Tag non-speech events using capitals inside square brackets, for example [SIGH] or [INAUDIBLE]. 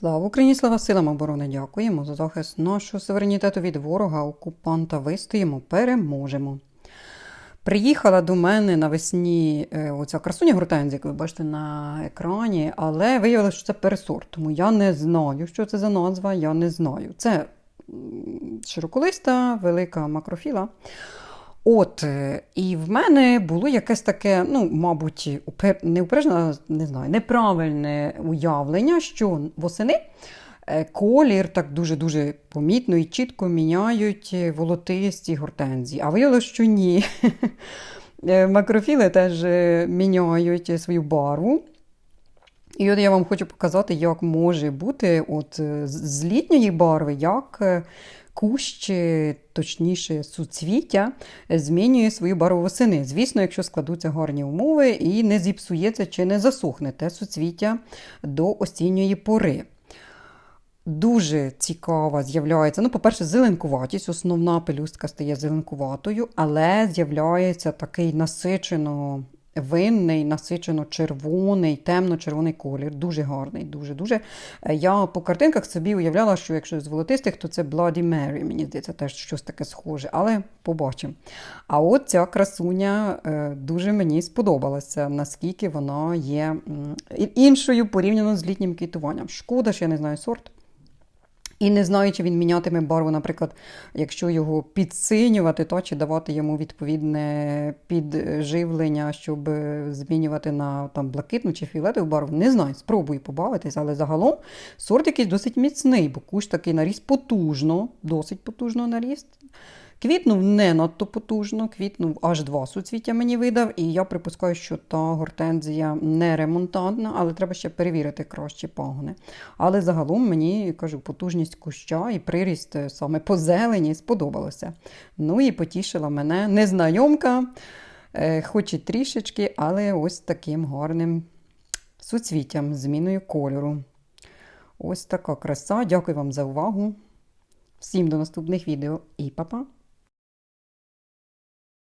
Слава Україні, слава силам оборони! Дякуємо за захист нашого суверенітету від ворога, окупанта. Вистоїмо, переможемо. Приїхала до мене навесні е, оця красуня гортензія, як ви бачите на екрані, але виявилося, що це пересорт. Тому я не знаю, що це за назва, я не знаю. Це широколиста, велика макрофіла. От, е, і в мене було якесь таке, ну, мабуть, упер- не знаю, неправильне уявлення, що восени е, колір так дуже-дуже помітно і чітко міняють е, волотисті гортензії. А виявилося, що ні. [LAUGHS] Макрофіли теж міняють свою барву. І от я вам хочу показати, як може бути от е, з літньої барви, як е, кущ, е, точніше, суцвіття, змінює свою барву восени. Звісно, якщо складуться гарні умови і не зіпсується чи не засохне те суцвіття до осінньої пори. Дуже цікава з'являється. Ну, по-перше, зеленкуватість, основна пелюстка стає зеленкуватою, але з'являється такий насичено винний, насичено червоний, темно-червоний колір. Дуже гарний, дуже-дуже. Е, Я по картинках собі уявляла, що якщо з волотистих, то це Bloody Mary, мені здається, теж щось таке схоже, але побачимо. А от ця красуня е, дуже мені сподобалася, наскільки вона є іншою порівняно з літнім квітуванням. Шкода, що я не знаю сорт. І не знаю, чи він мінятиме барву, наприклад, якщо його підсинювати, то чи давати йому відповідне підживлення, щоб змінювати на там, блакитну чи фіолетову барву. Не знаю, спробую побавитись, але загалом сорт якийсь досить міцний, бо кущ такий наріс потужно, досить потужно наріс. Квітнув не надто потужно, квітнув аж два суцвіття мені видав, і я припускаю, що та гортензія не ремонтантна, але треба ще перевірити кращі пагони. Але загалом мені кажу, потужність куща і приріст е, саме по зелені сподобалося. Ну і потішила мене незнайомка, е, хоч і трішечки, але ось таким гарним суцвіттям, зміною кольору. Ось така краса. Дякую вам за увагу. Всім до наступних відео і па-па!